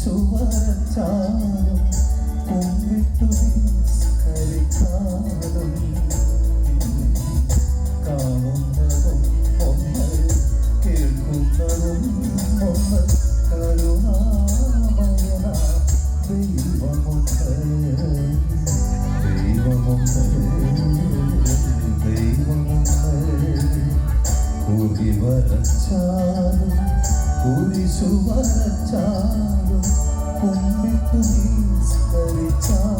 മനസ്സു വരച്ചാലും കുമ്പിട്ടു നിസ്കരിക്കാലും കാണുന്നതും ഒന്ന് കേൾക്കുന്നതും ഒന്ന് കരുണാമയന ദൈവമുണ്ട് ദൈവമുണ്ട് ദൈവമുണ്ട് കൂടി വരച്ചാലും കുരിശു വരച്ചാലും കുമ്പിട്ടു നിസ്കരിച്ചാലും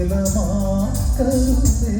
രക്തപങ്കിലമാക്കരുതേ